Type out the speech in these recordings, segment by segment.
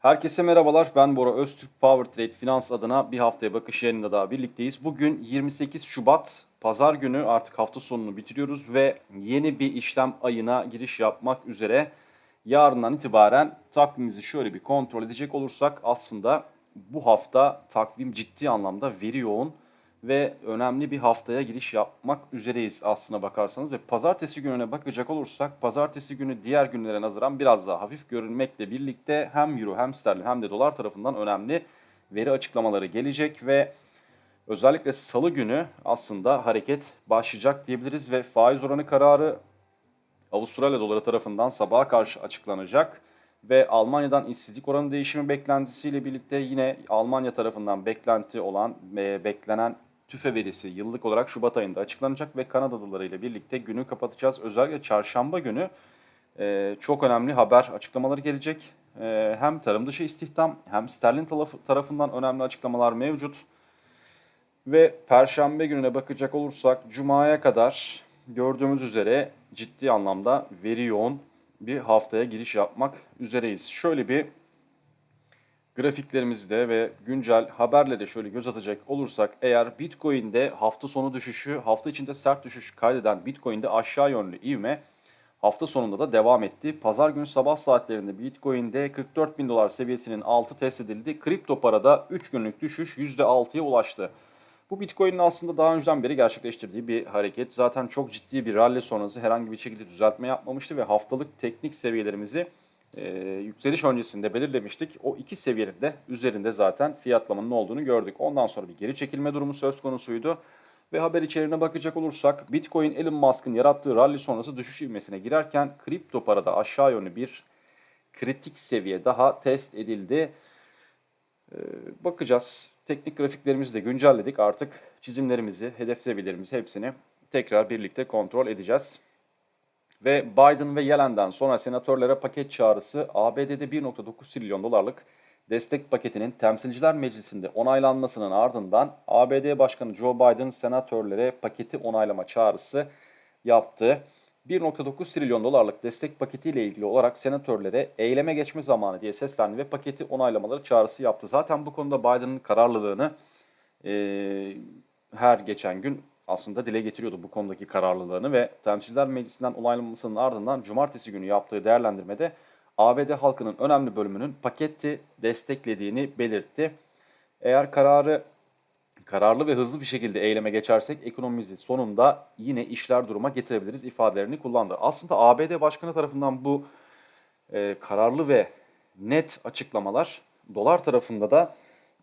Herkese merhabalar. Ben Bora Öztürk Power Trade Finans adına bir haftaya bakış yayınında daha birlikteyiz. Bugün 28 Şubat Pazar günü artık hafta sonunu bitiriyoruz ve yeni bir işlem ayına giriş yapmak üzere yarından itibaren takvimimizi şöyle bir kontrol edecek olursak aslında bu hafta takvim ciddi anlamda veri yoğun ve önemli bir haftaya giriş yapmak üzereyiz aslına bakarsanız. Ve pazartesi gününe bakacak olursak pazartesi günü diğer günlere nazaran biraz daha hafif görünmekle birlikte hem euro hem sterlin hem de dolar tarafından önemli veri açıklamaları gelecek ve özellikle salı günü aslında hareket başlayacak diyebiliriz ve faiz oranı kararı Avustralya doları tarafından sabaha karşı açıklanacak ve Almanya'dan işsizlik oranı değişimi beklentisiyle birlikte yine Almanya tarafından beklenti olan e, beklenen tüfe verisi yıllık olarak Şubat ayında açıklanacak ve Kanada doları ile birlikte günü kapatacağız. Özellikle çarşamba günü e, çok önemli haber açıklamaları gelecek. E, hem tarım dışı istihdam hem sterlin tarafı, tarafından önemli açıklamalar mevcut. Ve perşembe gününe bakacak olursak cumaya kadar gördüğümüz üzere ciddi anlamda veri yoğun bir haftaya giriş yapmak üzereyiz. Şöyle bir grafiklerimizde ve güncel haberlere şöyle göz atacak olursak eğer Bitcoin'de hafta sonu düşüşü, hafta içinde sert düşüş kaydeden Bitcoin'de aşağı yönlü ivme hafta sonunda da devam etti. Pazar günü sabah saatlerinde Bitcoin'de 44 bin dolar seviyesinin altı test edildi. Kripto parada 3 günlük düşüş %6'ya ulaştı. Bu Bitcoin'in aslında daha önceden beri gerçekleştirdiği bir hareket. Zaten çok ciddi bir rally sonrası herhangi bir şekilde düzeltme yapmamıştı ve haftalık teknik seviyelerimizi e, yükseliş öncesinde belirlemiştik. O iki seviyenin de üzerinde zaten fiyatlamanın olduğunu gördük. Ondan sonra bir geri çekilme durumu söz konusuydu. Ve haber içeriğine bakacak olursak Bitcoin Elon Musk'ın yarattığı rally sonrası düşüş ivmesine girerken kripto parada aşağı yönlü bir kritik seviye daha test edildi. Ee, bakacağız. Teknik grafiklerimizi de güncelledik. Artık çizimlerimizi, hedef seviyelerimizi hepsini tekrar birlikte kontrol edeceğiz. Ve Biden ve Yellen'den sonra senatörlere paket çağrısı ABD'de 1.9 trilyon dolarlık destek paketinin Temsilciler Meclisi'nde onaylanmasının ardından ABD Başkanı Joe Biden senatörlere paketi onaylama çağrısı yaptı. 1.9 trilyon dolarlık destek paketiyle ilgili olarak senatörlere eyleme geçme zamanı diye seslendi ve paketi onaylamaları çağrısı yaptı. Zaten bu konuda Biden'ın kararlılığını e, her geçen gün aslında dile getiriyordu bu konudaki kararlılığını ve Temsilciler Meclisi'nden onaylanmasının ardından cumartesi günü yaptığı değerlendirmede ABD halkının önemli bölümünün paketi desteklediğini belirtti. Eğer kararı kararlı ve hızlı bir şekilde eyleme geçersek ekonomimizi sonunda yine işler duruma getirebiliriz ifadelerini kullandı. Aslında ABD Başkanı tarafından bu e, kararlı ve net açıklamalar dolar tarafında da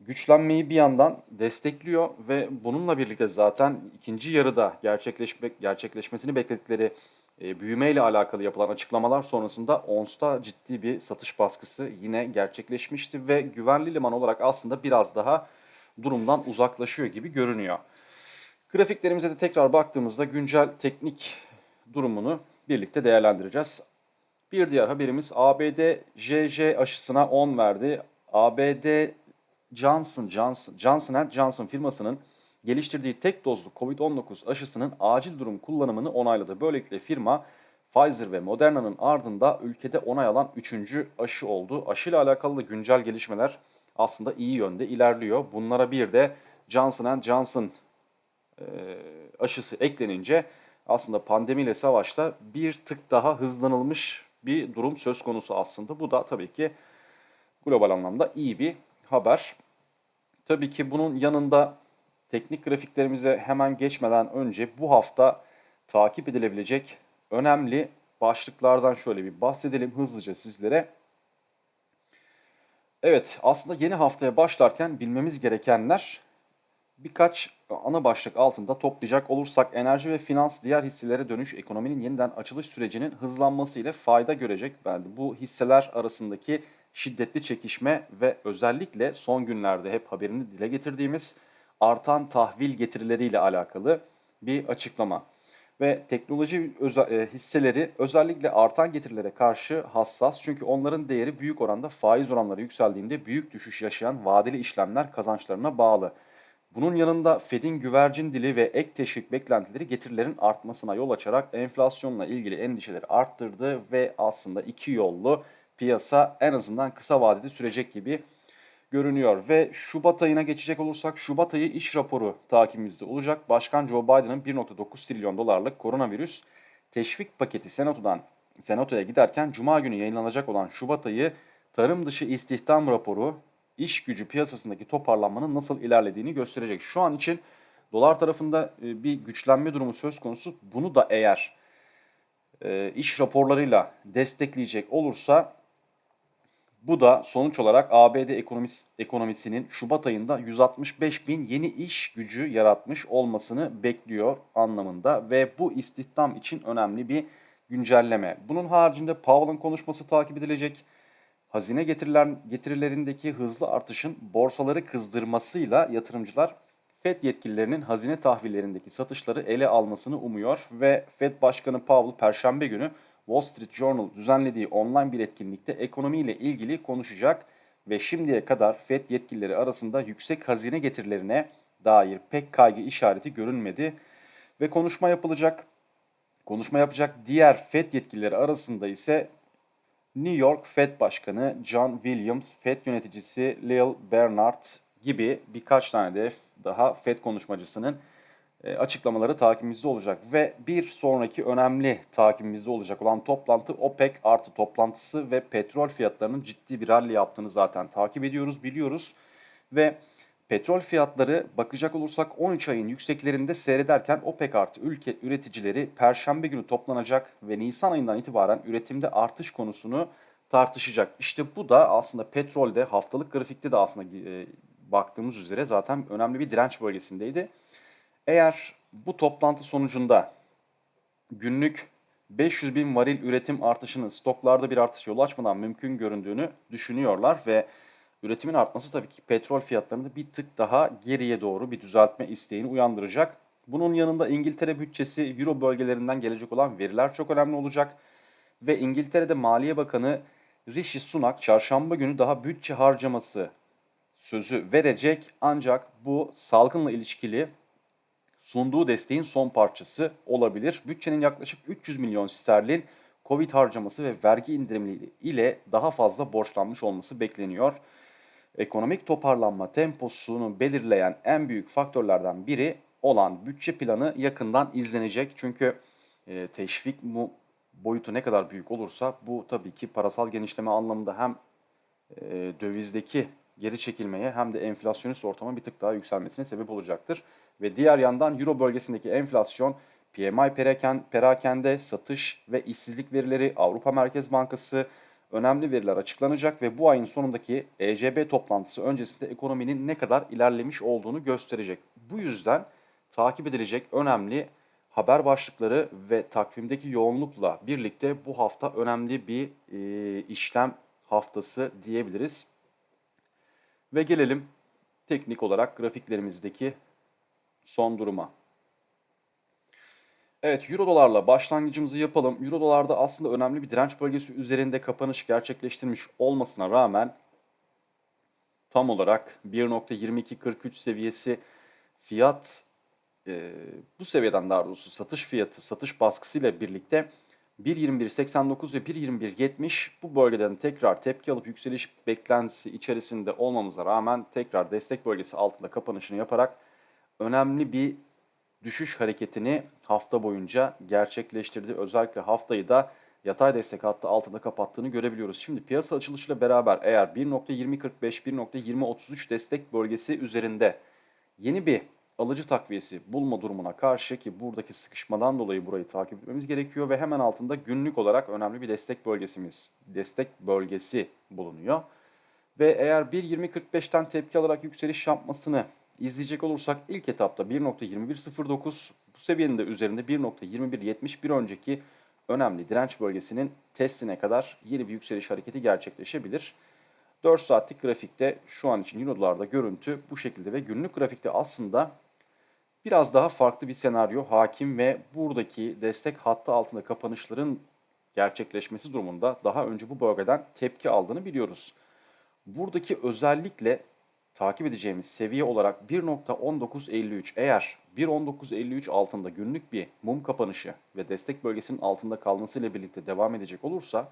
güçlenmeyi bir yandan destekliyor ve bununla birlikte zaten ikinci yarıda gerçekleşmek gerçekleşmesini bekledikleri e, büyümeyle alakalı yapılan açıklamalar sonrasında ONS'ta ciddi bir satış baskısı yine gerçekleşmişti ve güvenli liman olarak aslında biraz daha durumdan uzaklaşıyor gibi görünüyor. Grafiklerimize de tekrar baktığımızda güncel teknik durumunu birlikte değerlendireceğiz. Bir diğer haberimiz ABD JJ aşısına 10 verdi. ABD Johnson Johnson Johnson Johnson firmasının geliştirdiği tek dozlu COVID-19 aşısının acil durum kullanımını onayladı. Böylelikle firma Pfizer ve Moderna'nın ardında ülkede onay alan 3. aşı oldu. Aşıyla alakalı da güncel gelişmeler aslında iyi yönde ilerliyor. Bunlara bir de Johnson Johnson e, aşısı eklenince aslında pandemiyle savaşta bir tık daha hızlanılmış bir durum söz konusu aslında. Bu da tabii ki global anlamda iyi bir haber. Tabii ki bunun yanında teknik grafiklerimize hemen geçmeden önce bu hafta takip edilebilecek önemli başlıklardan şöyle bir bahsedelim hızlıca sizlere. Evet, aslında yeni haftaya başlarken bilmemiz gerekenler birkaç ana başlık altında toplayacak olursak enerji ve finans diğer hisselere dönüş ekonominin yeniden açılış sürecinin hızlanması ile fayda görecek. Yani bu hisseler arasındaki şiddetli çekişme ve özellikle son günlerde hep haberini dile getirdiğimiz artan tahvil getirileriyle alakalı bir açıklama ve teknoloji öze- hisseleri özellikle artan getirilere karşı hassas. Çünkü onların değeri büyük oranda faiz oranları yükseldiğinde büyük düşüş yaşayan vadeli işlemler kazançlarına bağlı. Bunun yanında Fed'in güvercin dili ve ek teşvik beklentileri getirilerin artmasına yol açarak enflasyonla ilgili endişeleri arttırdı ve aslında iki yollu piyasa en azından kısa vadede sürecek gibi görünüyor. Ve Şubat ayına geçecek olursak Şubat ayı iş raporu takibimizde olacak. Başkan Joe Biden'ın 1.9 trilyon dolarlık koronavirüs teşvik paketi Senato'dan Senato'ya giderken Cuma günü yayınlanacak olan Şubat ayı tarım dışı istihdam raporu iş gücü piyasasındaki toparlanmanın nasıl ilerlediğini gösterecek. Şu an için dolar tarafında e, bir güçlenme durumu söz konusu. Bunu da eğer e, iş raporlarıyla destekleyecek olursa bu da sonuç olarak ABD ekonomis, ekonomisinin Şubat ayında 165 bin yeni iş gücü yaratmış olmasını bekliyor anlamında ve bu istihdam için önemli bir güncelleme. Bunun haricinde Powell'ın konuşması takip edilecek. Hazine getiriler, getirilerindeki hızlı artışın borsaları kızdırmasıyla yatırımcılar FED yetkililerinin hazine tahvillerindeki satışları ele almasını umuyor ve FED Başkanı Powell Perşembe günü Wall Street Journal düzenlediği online bir etkinlikte ekonomiyle ilgili konuşacak ve şimdiye kadar FED yetkilileri arasında yüksek hazine getirilerine dair pek kaygı işareti görünmedi ve konuşma yapılacak. Konuşma yapacak diğer FED yetkilileri arasında ise New York Fed Başkanı John Williams, Fed yöneticisi Lil Bernard gibi birkaç tane de daha Fed konuşmacısının açıklamaları takibimizde olacak. Ve bir sonraki önemli takibimizde olacak olan toplantı OPEC artı toplantısı ve petrol fiyatlarının ciddi bir rally yaptığını zaten takip ediyoruz, biliyoruz. Ve petrol fiyatları bakacak olursak 13 ayın yükseklerinde seyrederken OPEC artı ülke üreticileri Perşembe günü toplanacak ve Nisan ayından itibaren üretimde artış konusunu tartışacak. İşte bu da aslında petrolde haftalık grafikte de aslında e, baktığımız üzere zaten önemli bir direnç bölgesindeydi. Eğer bu toplantı sonucunda günlük 500 bin varil üretim artışının stoklarda bir artış yol açmadan mümkün göründüğünü düşünüyorlar ve üretimin artması tabii ki petrol fiyatlarında bir tık daha geriye doğru bir düzeltme isteğini uyandıracak. Bunun yanında İngiltere bütçesi Euro bölgelerinden gelecek olan veriler çok önemli olacak. Ve İngiltere'de Maliye Bakanı Rishi Sunak çarşamba günü daha bütçe harcaması sözü verecek. Ancak bu salgınla ilişkili sunduğu desteğin son parçası olabilir. Bütçenin yaklaşık 300 milyon sterlin Covid harcaması ve vergi indirimleri ile daha fazla borçlanmış olması bekleniyor. Ekonomik toparlanma temposunu belirleyen en büyük faktörlerden biri olan bütçe planı yakından izlenecek. Çünkü e, teşvik mu boyutu ne kadar büyük olursa bu tabii ki parasal genişleme anlamında hem e, dövizdeki geri çekilmeye hem de enflasyonist ortama bir tık daha yükselmesine sebep olacaktır. Ve diğer yandan Euro bölgesindeki enflasyon, PMI peraken, perakende, satış ve işsizlik verileri, Avrupa Merkez Bankası önemli veriler açıklanacak ve bu ayın sonundaki ECB toplantısı öncesinde ekonominin ne kadar ilerlemiş olduğunu gösterecek. Bu yüzden takip edilecek önemli haber başlıkları ve takvimdeki yoğunlukla birlikte bu hafta önemli bir e, işlem haftası diyebiliriz. Ve gelelim teknik olarak grafiklerimizdeki son duruma. Evet Euro dolarla başlangıcımızı yapalım. Euro dolarda aslında önemli bir direnç bölgesi üzerinde kapanış gerçekleştirmiş olmasına rağmen tam olarak 1.2243 seviyesi fiyat e, bu seviyeden daha doğrusu satış fiyatı satış baskısıyla birlikte 1.21.89 ve 1.21.70 bu bölgeden tekrar tepki alıp yükseliş beklentisi içerisinde olmamıza rağmen tekrar destek bölgesi altında kapanışını yaparak önemli bir düşüş hareketini hafta boyunca gerçekleştirdi. Özellikle haftayı da yatay destek hattı altında kapattığını görebiliyoruz. Şimdi piyasa açılışıyla beraber eğer 1.2045, 1.2033 destek bölgesi üzerinde yeni bir alıcı takviyesi bulma durumuna karşı ki buradaki sıkışmadan dolayı burayı takip etmemiz gerekiyor ve hemen altında günlük olarak önemli bir destek bölgesimiz, destek bölgesi bulunuyor. Ve eğer 1.2045'ten tepki alarak yükseliş yapmasını izleyecek olursak ilk etapta 1.2109 bu seviyenin de üzerinde 1.2170 bir önceki önemli direnç bölgesinin testine kadar yeni bir yükseliş hareketi gerçekleşebilir. 4 saatlik grafikte şu an için Euro'larda görüntü bu şekilde ve günlük grafikte aslında biraz daha farklı bir senaryo hakim ve buradaki destek hattı altında kapanışların gerçekleşmesi durumunda daha önce bu bölgeden tepki aldığını biliyoruz. Buradaki özellikle takip edeceğimiz seviye olarak 1.1953 eğer 1.1953 altında günlük bir mum kapanışı ve destek bölgesinin altında kalmasıyla birlikte devam edecek olursa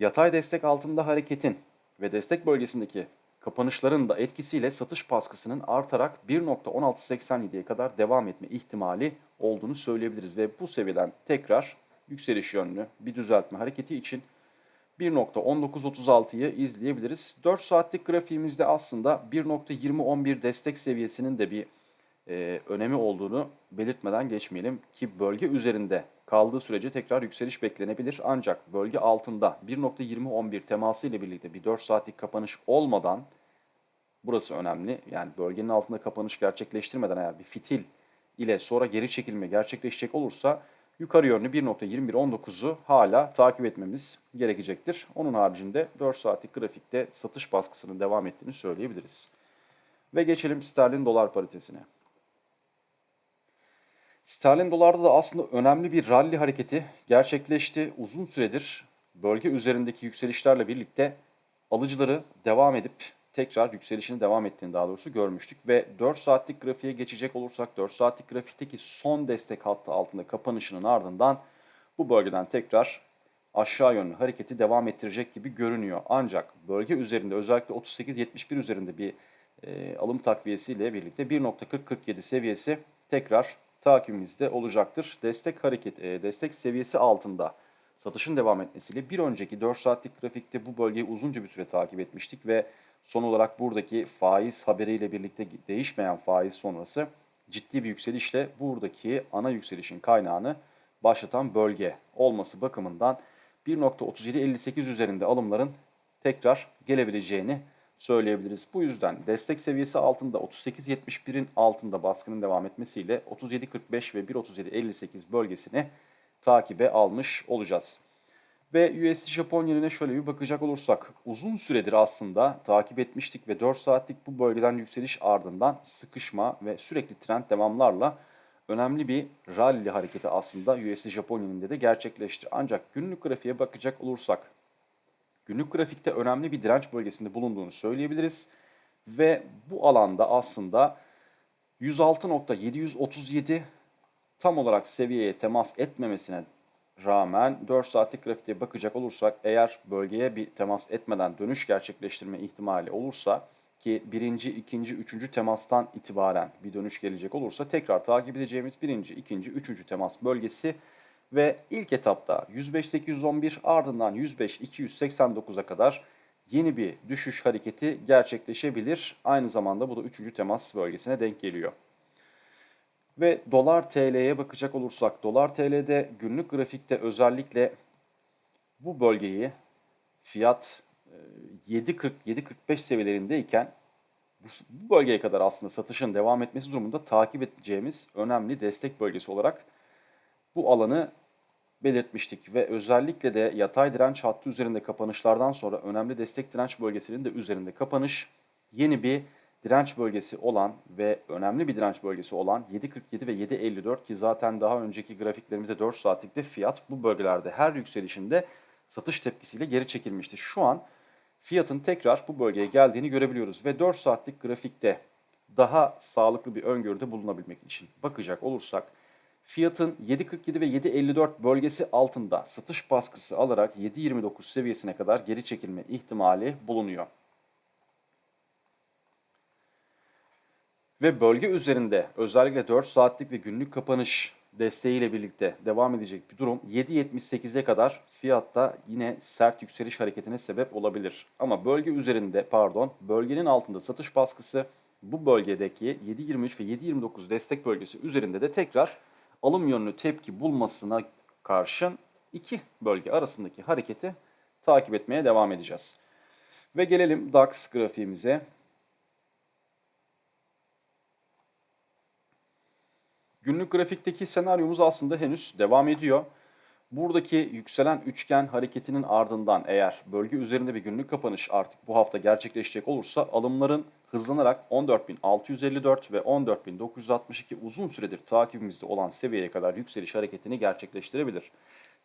Yatay destek altında hareketin ve destek bölgesindeki kapanışların da etkisiyle satış baskısının artarak 1.1687'ye kadar devam etme ihtimali olduğunu söyleyebiliriz. Ve bu seviyeden tekrar yükseliş yönlü bir düzeltme hareketi için 1.1936'yı izleyebiliriz. 4 saatlik grafiğimizde aslında 1.2011 destek seviyesinin de bir e, önemi olduğunu belirtmeden geçmeyelim ki bölge üzerinde kaldığı sürece tekrar yükseliş beklenebilir. Ancak bölge altında 1.2011 teması ile birlikte bir 4 saatlik kapanış olmadan burası önemli. Yani bölgenin altında kapanış gerçekleştirmeden eğer bir fitil ile sonra geri çekilme gerçekleşecek olursa yukarı yönlü 1.2119'u hala takip etmemiz gerekecektir. Onun haricinde 4 saatlik grafikte satış baskısının devam ettiğini söyleyebiliriz. Ve geçelim sterlin dolar paritesine. Sterlin dolarda da aslında önemli bir rally hareketi gerçekleşti. Uzun süredir bölge üzerindeki yükselişlerle birlikte alıcıları devam edip tekrar yükselişini devam ettiğini daha doğrusu görmüştük. Ve 4 saatlik grafiğe geçecek olursak 4 saatlik grafikteki son destek hattı altında kapanışının ardından bu bölgeden tekrar aşağı yönlü hareketi devam ettirecek gibi görünüyor. Ancak bölge üzerinde özellikle 38-71 üzerinde bir e, alım takviyesiyle birlikte 1.40-47 seviyesi tekrar takibimizde olacaktır. Destek hareket, e, destek seviyesi altında satışın devam etmesiyle bir önceki 4 saatlik grafikte bu bölgeyi uzunca bir süre takip etmiştik ve son olarak buradaki faiz haberiyle birlikte değişmeyen faiz sonrası ciddi bir yükselişle buradaki ana yükselişin kaynağını başlatan bölge olması bakımından 1.3758 üzerinde alımların tekrar gelebileceğini söyleyebiliriz. Bu yüzden destek seviyesi altında 38.71'in altında baskının devam etmesiyle 37.45 ve 1.37.58 bölgesini takibe almış olacağız. Ve USD Japon yenine şöyle bir bakacak olursak uzun süredir aslında takip etmiştik ve 4 saatlik bu bölgeden yükseliş ardından sıkışma ve sürekli trend devamlarla önemli bir rally hareketi aslında USD Japon yeninde de gerçekleşti. Ancak günlük grafiğe bakacak olursak günlük grafikte önemli bir direnç bölgesinde bulunduğunu söyleyebiliriz. Ve bu alanda aslında 106.737 tam olarak seviyeye temas etmemesine rağmen 4 saatlik grafiğe bakacak olursak eğer bölgeye bir temas etmeden dönüş gerçekleştirme ihtimali olursa ki birinci, ikinci, üçüncü temastan itibaren bir dönüş gelecek olursa tekrar takip edeceğimiz birinci, ikinci, üçüncü temas bölgesi ve ilk etapta 105.811 ardından 105.289'a kadar yeni bir düşüş hareketi gerçekleşebilir. Aynı zamanda bu da 3. temas bölgesine denk geliyor. Ve dolar TL'ye bakacak olursak dolar TL'de günlük grafikte özellikle bu bölgeyi fiyat 7.40-7.45 seviyelerindeyken bu bölgeye kadar aslında satışın devam etmesi durumunda takip edeceğimiz önemli destek bölgesi olarak bu alanı belirtmiştik. Ve özellikle de yatay direnç hattı üzerinde kapanışlardan sonra önemli destek direnç bölgesinin de üzerinde kapanış yeni bir direnç bölgesi olan ve önemli bir direnç bölgesi olan 7.47 ve 7.54 ki zaten daha önceki grafiklerimizde 4 saatlikte fiyat bu bölgelerde her yükselişinde satış tepkisiyle geri çekilmişti. Şu an fiyatın tekrar bu bölgeye geldiğini görebiliyoruz ve 4 saatlik grafikte daha sağlıklı bir öngörüde bulunabilmek için bakacak olursak Fiyatın 7.47 ve 7.54 bölgesi altında satış baskısı alarak 7.29 seviyesine kadar geri çekilme ihtimali bulunuyor. Ve bölge üzerinde özellikle 4 saatlik ve günlük kapanış desteğiyle birlikte devam edecek bir durum 7.78'e kadar fiyatta yine sert yükseliş hareketine sebep olabilir. Ama bölge üzerinde pardon bölgenin altında satış baskısı bu bölgedeki 7.23 ve 7.29 destek bölgesi üzerinde de tekrar alım yönlü tepki bulmasına karşın iki bölge arasındaki hareketi takip etmeye devam edeceğiz. Ve gelelim DAX grafiğimize. Günlük grafikteki senaryomuz aslında henüz devam ediyor. Buradaki yükselen üçgen hareketinin ardından eğer bölge üzerinde bir günlük kapanış artık bu hafta gerçekleşecek olursa alımların hızlanarak 14.654 ve 14.962 uzun süredir takibimizde olan seviyeye kadar yükseliş hareketini gerçekleştirebilir.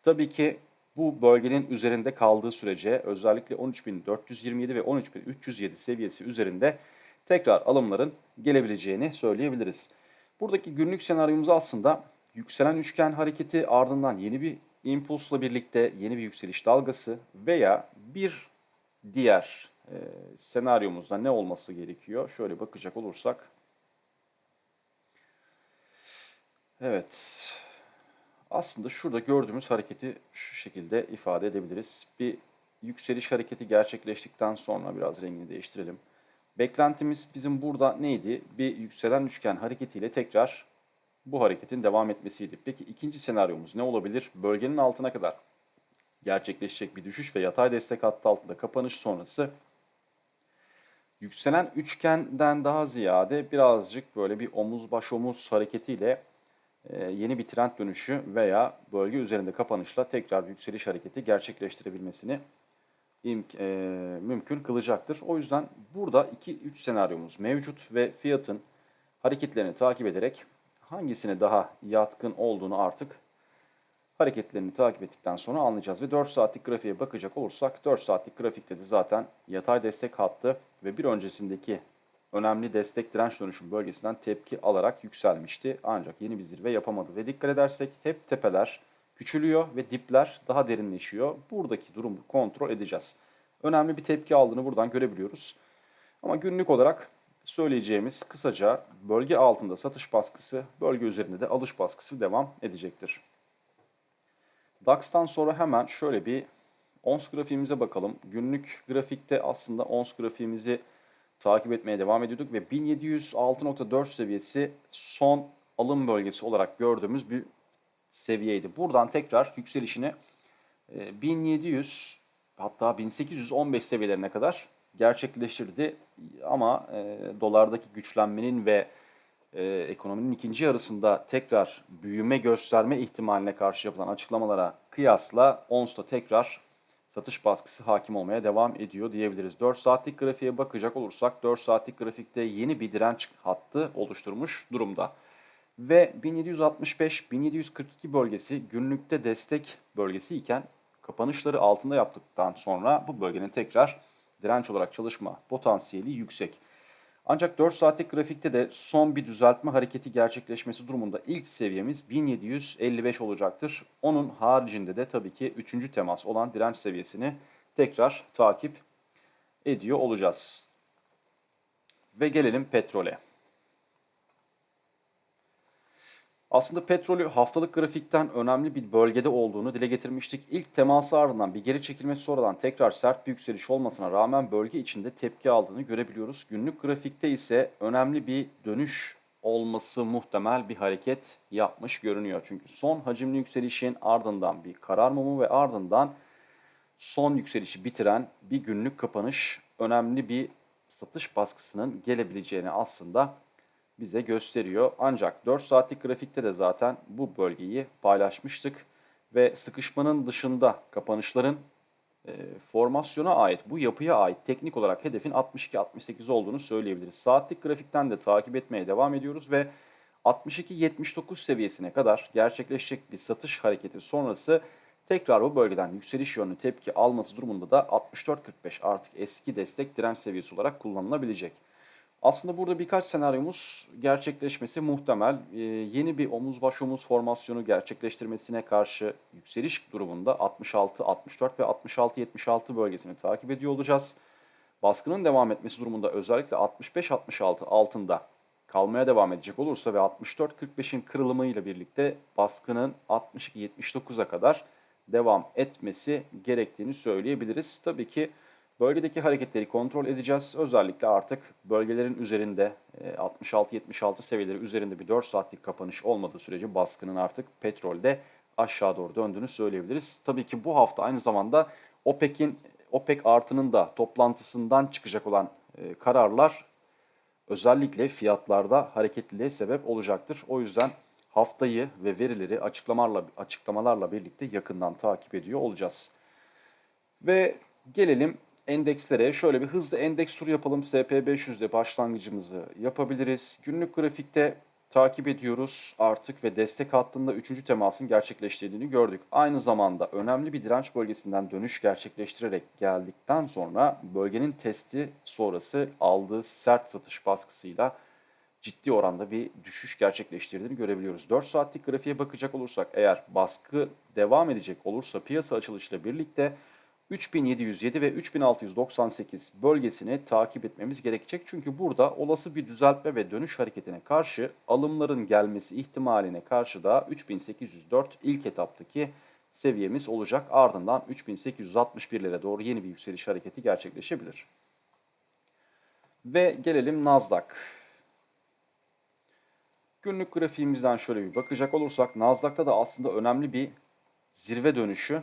Tabii ki bu bölgenin üzerinde kaldığı sürece özellikle 13.427 ve 13.307 seviyesi üzerinde tekrar alımların gelebileceğini söyleyebiliriz. Buradaki günlük senaryomuz aslında yükselen üçgen hareketi ardından yeni bir impulsla birlikte yeni bir yükseliş dalgası veya bir diğer e, senaryomuzda ne olması gerekiyor? Şöyle bakacak olursak. Evet. Aslında şurada gördüğümüz hareketi şu şekilde ifade edebiliriz. Bir yükseliş hareketi gerçekleştikten sonra biraz rengini değiştirelim. Beklentimiz bizim burada neydi? Bir yükselen üçgen hareketiyle tekrar bu hareketin devam etmesiydi. Peki ikinci senaryomuz ne olabilir? Bölgenin altına kadar gerçekleşecek bir düşüş ve yatay destek hattı altında kapanış sonrası yükselen üçgenden daha ziyade birazcık böyle bir omuz baş omuz hareketiyle e, yeni bir trend dönüşü veya bölge üzerinde kapanışla tekrar yükseliş hareketi gerçekleştirebilmesini imk- e, mümkün kılacaktır. O yüzden burada 2-3 senaryomuz mevcut ve fiyatın hareketlerini takip ederek hangisine daha yatkın olduğunu artık hareketlerini takip ettikten sonra anlayacağız. Ve 4 saatlik grafiğe bakacak olursak 4 saatlik grafikte de zaten yatay destek hattı ve bir öncesindeki önemli destek direnç dönüşüm bölgesinden tepki alarak yükselmişti. Ancak yeni bir zirve yapamadı ve dikkat edersek hep tepeler küçülüyor ve dipler daha derinleşiyor. Buradaki durumu kontrol edeceğiz. Önemli bir tepki aldığını buradan görebiliyoruz. Ama günlük olarak söyleyeceğimiz kısaca bölge altında satış baskısı, bölge üzerinde de alış baskısı devam edecektir. DAX'tan sonra hemen şöyle bir ons grafiğimize bakalım. Günlük grafikte aslında ons grafiğimizi takip etmeye devam ediyorduk ve 1706.4 seviyesi son alım bölgesi olarak gördüğümüz bir seviyeydi. Buradan tekrar yükselişini 1700 hatta 1815 seviyelerine kadar gerçekleştirdi. Ama e, dolardaki güçlenmenin ve e, ekonominin ikinci yarısında tekrar büyüme gösterme ihtimaline karşı yapılan açıklamalara kıyasla ONS'ta tekrar satış baskısı hakim olmaya devam ediyor diyebiliriz. 4 saatlik grafiğe bakacak olursak 4 saatlik grafikte yeni bir direnç hattı oluşturmuş durumda. Ve 1765-1742 bölgesi günlükte destek bölgesi iken kapanışları altında yaptıktan sonra bu bölgenin tekrar direnç olarak çalışma potansiyeli yüksek. Ancak 4 saatlik grafikte de son bir düzeltme hareketi gerçekleşmesi durumunda ilk seviyemiz 1755 olacaktır. Onun haricinde de tabii ki 3. temas olan direnç seviyesini tekrar takip ediyor olacağız. Ve gelelim petrole. Aslında petrolü haftalık grafikten önemli bir bölgede olduğunu dile getirmiştik. İlk teması ardından bir geri çekilmesi sonradan tekrar sert bir yükseliş olmasına rağmen bölge içinde tepki aldığını görebiliyoruz. Günlük grafikte ise önemli bir dönüş olması muhtemel bir hareket yapmış görünüyor. Çünkü son hacimli yükselişin ardından bir karar mumu ve ardından son yükselişi bitiren bir günlük kapanış önemli bir satış baskısının gelebileceğini aslında bize gösteriyor. Ancak 4 saatlik grafikte de zaten bu bölgeyi paylaşmıştık. Ve sıkışmanın dışında kapanışların e, formasyona ait, bu yapıya ait teknik olarak hedefin 62-68 olduğunu söyleyebiliriz. Saatlik grafikten de takip etmeye devam ediyoruz ve 62-79 seviyesine kadar gerçekleşecek bir satış hareketi sonrası tekrar bu bölgeden yükseliş yönlü tepki alması durumunda da 64-45 artık eski destek direnç seviyesi olarak kullanılabilecek. Aslında burada birkaç senaryomuz gerçekleşmesi muhtemel. Ee, yeni bir omuz baş omuz formasyonu gerçekleştirmesine karşı yükseliş durumunda 66, 64 ve 66, 76 bölgesini takip ediyor olacağız. Baskının devam etmesi durumunda özellikle 65-66 altında kalmaya devam edecek olursa ve 64-45'in kırılımıyla birlikte baskının 62-79'a kadar devam etmesi gerektiğini söyleyebiliriz. Tabii ki Bölgedeki hareketleri kontrol edeceğiz. Özellikle artık bölgelerin üzerinde 66-76 e, seviyeleri üzerinde bir 4 saatlik kapanış olmadığı sürece baskının artık petrolde aşağı doğru döndüğünü söyleyebiliriz. Tabii ki bu hafta aynı zamanda OPEC'in OPEC artının da toplantısından çıkacak olan e, kararlar özellikle fiyatlarda hareketliliğe sebep olacaktır. O yüzden haftayı ve verileri açıklamalarla açıklamalarla birlikte yakından takip ediyor olacağız. Ve gelelim endekslere şöyle bir hızlı endeks turu yapalım. SP500'de başlangıcımızı yapabiliriz. Günlük grafikte takip ediyoruz artık ve destek hattında 3. temasın gerçekleştirdiğini gördük. Aynı zamanda önemli bir direnç bölgesinden dönüş gerçekleştirerek geldikten sonra bölgenin testi sonrası aldığı sert satış baskısıyla ciddi oranda bir düşüş gerçekleştirdiğini görebiliyoruz. 4 saatlik grafiğe bakacak olursak eğer baskı devam edecek olursa piyasa açılışıyla birlikte 3707 ve 3698 bölgesini takip etmemiz gerekecek. Çünkü burada olası bir düzeltme ve dönüş hareketine karşı alımların gelmesi ihtimaline karşı da 3804 ilk etaptaki seviyemiz olacak. Ardından 3861'lere doğru yeni bir yükseliş hareketi gerçekleşebilir. Ve gelelim Nasdaq. Günlük grafiğimizden şöyle bir bakacak olursak Nasdaq'ta da aslında önemli bir zirve dönüşü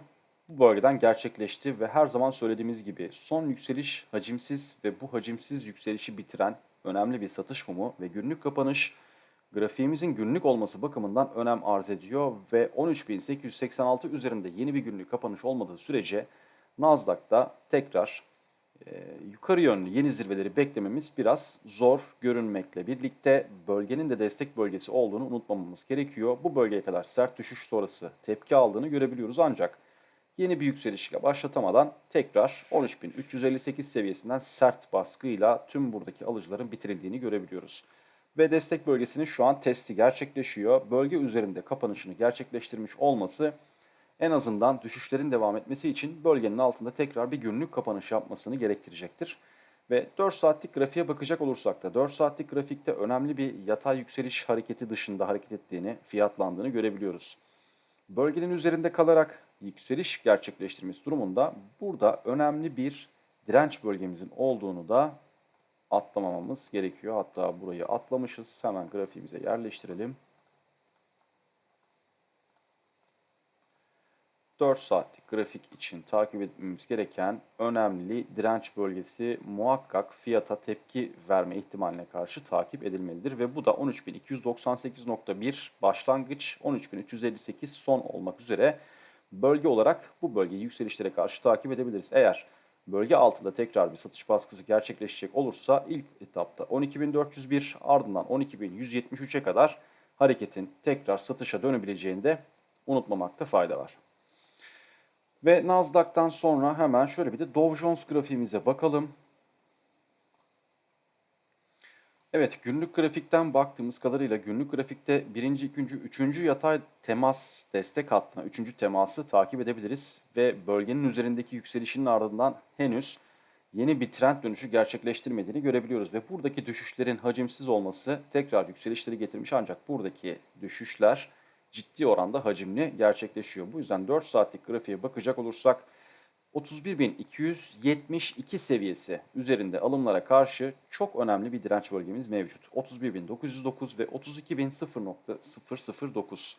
bu bölgeden gerçekleşti ve her zaman söylediğimiz gibi son yükseliş hacimsiz ve bu hacimsiz yükselişi bitiren önemli bir satış mumu ve günlük kapanış grafiğimizin günlük olması bakımından önem arz ediyor ve 13.886 üzerinde yeni bir günlük kapanış olmadığı sürece Nasdaq'ta tekrar e, yukarı yönlü yeni zirveleri beklememiz biraz zor görünmekle birlikte bölgenin de destek bölgesi olduğunu unutmamamız gerekiyor. Bu bölgeye kadar sert düşüş sonrası tepki aldığını görebiliyoruz ancak yeni bir yükselişle başlatamadan tekrar 13.358 seviyesinden sert baskıyla tüm buradaki alıcıların bitirildiğini görebiliyoruz. Ve destek bölgesinin şu an testi gerçekleşiyor. Bölge üzerinde kapanışını gerçekleştirmiş olması en azından düşüşlerin devam etmesi için bölgenin altında tekrar bir günlük kapanış yapmasını gerektirecektir. Ve 4 saatlik grafiğe bakacak olursak da 4 saatlik grafikte önemli bir yatay yükseliş hareketi dışında hareket ettiğini, fiyatlandığını görebiliyoruz. Bölgenin üzerinde kalarak yükseliş gerçekleştirmesi durumunda burada önemli bir direnç bölgemizin olduğunu da atlamamamız gerekiyor. Hatta burayı atlamışız. Hemen grafiğimize yerleştirelim. 4 saatlik grafik için takip etmemiz gereken önemli direnç bölgesi muhakkak fiyata tepki verme ihtimaline karşı takip edilmelidir. Ve bu da 13.298.1 başlangıç, 13.358 son olmak üzere bölge olarak bu bölgeyi yükselişlere karşı takip edebiliriz. Eğer bölge altında tekrar bir satış baskısı gerçekleşecek olursa ilk etapta 12.401 ardından 12.173'e kadar hareketin tekrar satışa dönebileceğini de unutmamakta fayda var. Ve Nasdaq'tan sonra hemen şöyle bir de Dow Jones grafiğimize bakalım. Evet günlük grafikten baktığımız kadarıyla günlük grafikte birinci, ikinci, üçüncü yatay temas destek hattına, üçüncü teması takip edebiliriz. Ve bölgenin üzerindeki yükselişinin ardından henüz yeni bir trend dönüşü gerçekleştirmediğini görebiliyoruz. Ve buradaki düşüşlerin hacimsiz olması tekrar yükselişleri getirmiş ancak buradaki düşüşler ciddi oranda hacimli gerçekleşiyor. Bu yüzden 4 saatlik grafiğe bakacak olursak 31.272 seviyesi üzerinde alımlara karşı çok önemli bir direnç bölgemiz mevcut. 31.909 ve 32.0.009.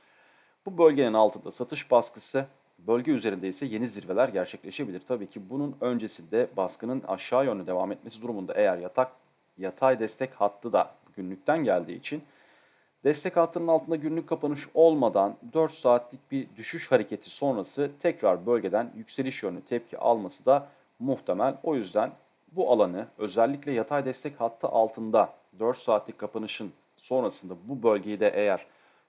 Bu bölgenin altında satış baskısı, bölge üzerinde ise yeni zirveler gerçekleşebilir. Tabii ki bunun öncesinde baskının aşağı yönlü devam etmesi durumunda eğer yatak yatay destek hattı da günlükten geldiği için Destek hattının altında günlük kapanış olmadan 4 saatlik bir düşüş hareketi sonrası tekrar bölgeden yükseliş yönlü tepki alması da muhtemel. O yüzden bu alanı özellikle yatay destek hattı altında 4 saatlik kapanışın sonrasında bu bölgeyi de eğer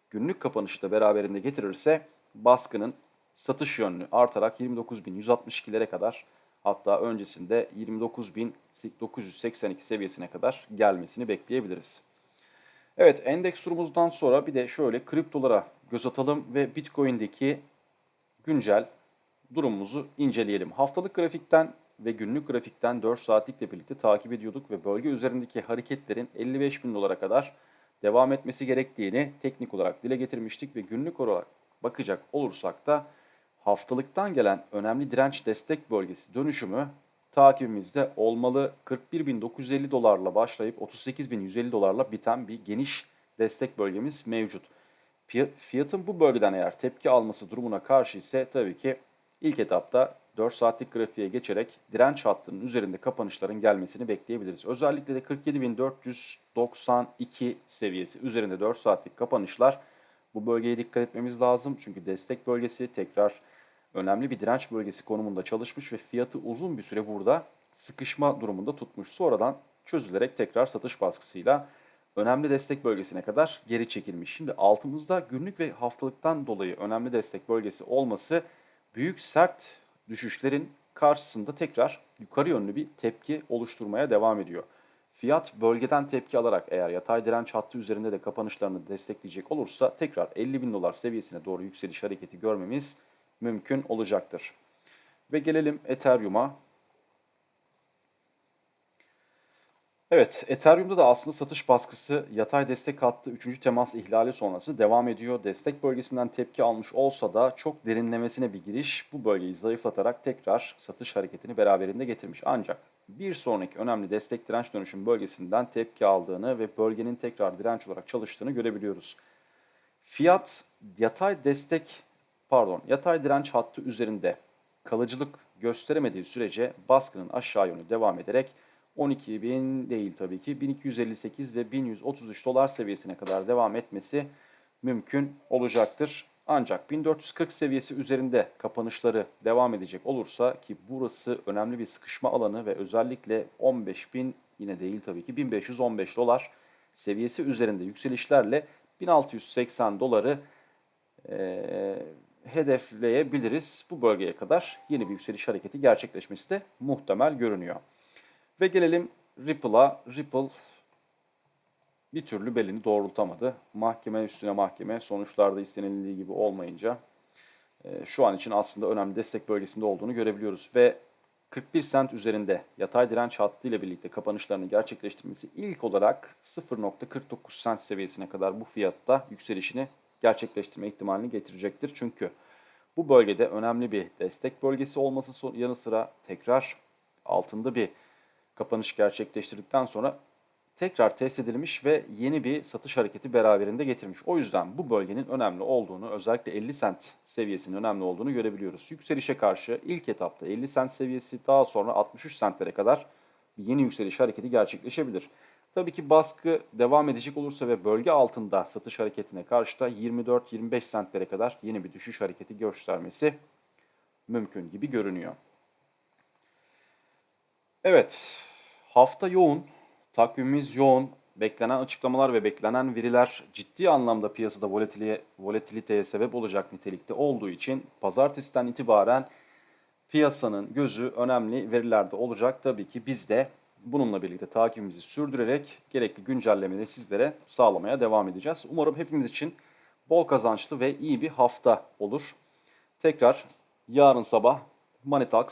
günlük kapanışı da beraberinde getirirse baskının satış yönlü artarak 29.162'lere kadar hatta öncesinde 29.982 seviyesine kadar gelmesini bekleyebiliriz. Evet endeks turumuzdan sonra bir de şöyle kriptolara göz atalım ve Bitcoin'deki güncel durumumuzu inceleyelim. Haftalık grafikten ve günlük grafikten 4 saatlikle birlikte takip ediyorduk ve bölge üzerindeki hareketlerin 55 bin dolara kadar devam etmesi gerektiğini teknik olarak dile getirmiştik ve günlük olarak bakacak olursak da haftalıktan gelen önemli direnç destek bölgesi dönüşümü takibimizde olmalı. 41.950 dolarla başlayıp 38.150 dolarla biten bir geniş destek bölgemiz mevcut. Fiyatın bu bölgeden eğer tepki alması durumuna karşı ise tabii ki ilk etapta 4 saatlik grafiğe geçerek direnç hattının üzerinde kapanışların gelmesini bekleyebiliriz. Özellikle de 47.492 seviyesi üzerinde 4 saatlik kapanışlar bu bölgeye dikkat etmemiz lazım. Çünkü destek bölgesi tekrar önemli bir direnç bölgesi konumunda çalışmış ve fiyatı uzun bir süre burada sıkışma durumunda tutmuş. Sonradan çözülerek tekrar satış baskısıyla önemli destek bölgesine kadar geri çekilmiş. Şimdi altımızda günlük ve haftalıktan dolayı önemli destek bölgesi olması büyük sert düşüşlerin karşısında tekrar yukarı yönlü bir tepki oluşturmaya devam ediyor. Fiyat bölgeden tepki alarak eğer yatay direnç hattı üzerinde de kapanışlarını destekleyecek olursa tekrar 50 bin dolar seviyesine doğru yükseliş hareketi görmemiz mümkün olacaktır. Ve gelelim Ethereum'a. Evet, Ethereum'da da aslında satış baskısı yatay destek hattı 3. temas ihlali sonrası devam ediyor. Destek bölgesinden tepki almış olsa da çok derinlemesine bir giriş bu bölgeyi zayıflatarak tekrar satış hareketini beraberinde getirmiş. Ancak bir sonraki önemli destek direnç dönüşüm bölgesinden tepki aldığını ve bölgenin tekrar direnç olarak çalıştığını görebiliyoruz. Fiyat yatay destek pardon yatay direnç hattı üzerinde kalıcılık gösteremediği sürece baskının aşağı yönlü devam ederek 12.000 değil tabii ki 1258 ve 1133 dolar seviyesine kadar devam etmesi mümkün olacaktır. Ancak 1440 seviyesi üzerinde kapanışları devam edecek olursa ki burası önemli bir sıkışma alanı ve özellikle 15.000 yine değil tabii ki 1515 dolar seviyesi üzerinde yükselişlerle 1680 doları eee hedefleyebiliriz. Bu bölgeye kadar yeni bir yükseliş hareketi gerçekleşmesi de muhtemel görünüyor. Ve gelelim Ripple'a. Ripple bir türlü belini doğrultamadı. Mahkeme üstüne mahkeme sonuçlarda istenildiği gibi olmayınca e, şu an için aslında önemli destek bölgesinde olduğunu görebiliyoruz. Ve 41 sent üzerinde yatay direnç hattı ile birlikte kapanışlarını gerçekleştirmesi ilk olarak 0.49 sent seviyesine kadar bu fiyatta yükselişini gerçekleştirme ihtimalini getirecektir. Çünkü bu bölgede önemli bir destek bölgesi olması yanı sıra tekrar altında bir kapanış gerçekleştirdikten sonra tekrar test edilmiş ve yeni bir satış hareketi beraberinde getirmiş. O yüzden bu bölgenin önemli olduğunu, özellikle 50 sent seviyesinin önemli olduğunu görebiliyoruz. Yükselişe karşı ilk etapta 50 sent seviyesi, daha sonra 63 sentlere kadar yeni yükseliş hareketi gerçekleşebilir. Tabii ki baskı devam edecek olursa ve bölge altında satış hareketine karşı da 24-25 sentlere kadar yeni bir düşüş hareketi göstermesi mümkün gibi görünüyor. Evet, hafta yoğun, takvimimiz yoğun. Beklenen açıklamalar ve beklenen veriler ciddi anlamda piyasada volatiliteye, sebep olacak nitelikte olduğu için pazartesiden itibaren piyasanın gözü önemli verilerde olacak. Tabii ki biz de bununla birlikte takibimizi sürdürerek gerekli güncellemeleri sizlere sağlamaya devam edeceğiz. Umarım hepimiz için bol kazançlı ve iyi bir hafta olur. Tekrar yarın sabah Manitax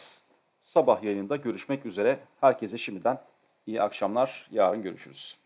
sabah yayınında görüşmek üzere. Herkese şimdiden iyi akşamlar. Yarın görüşürüz.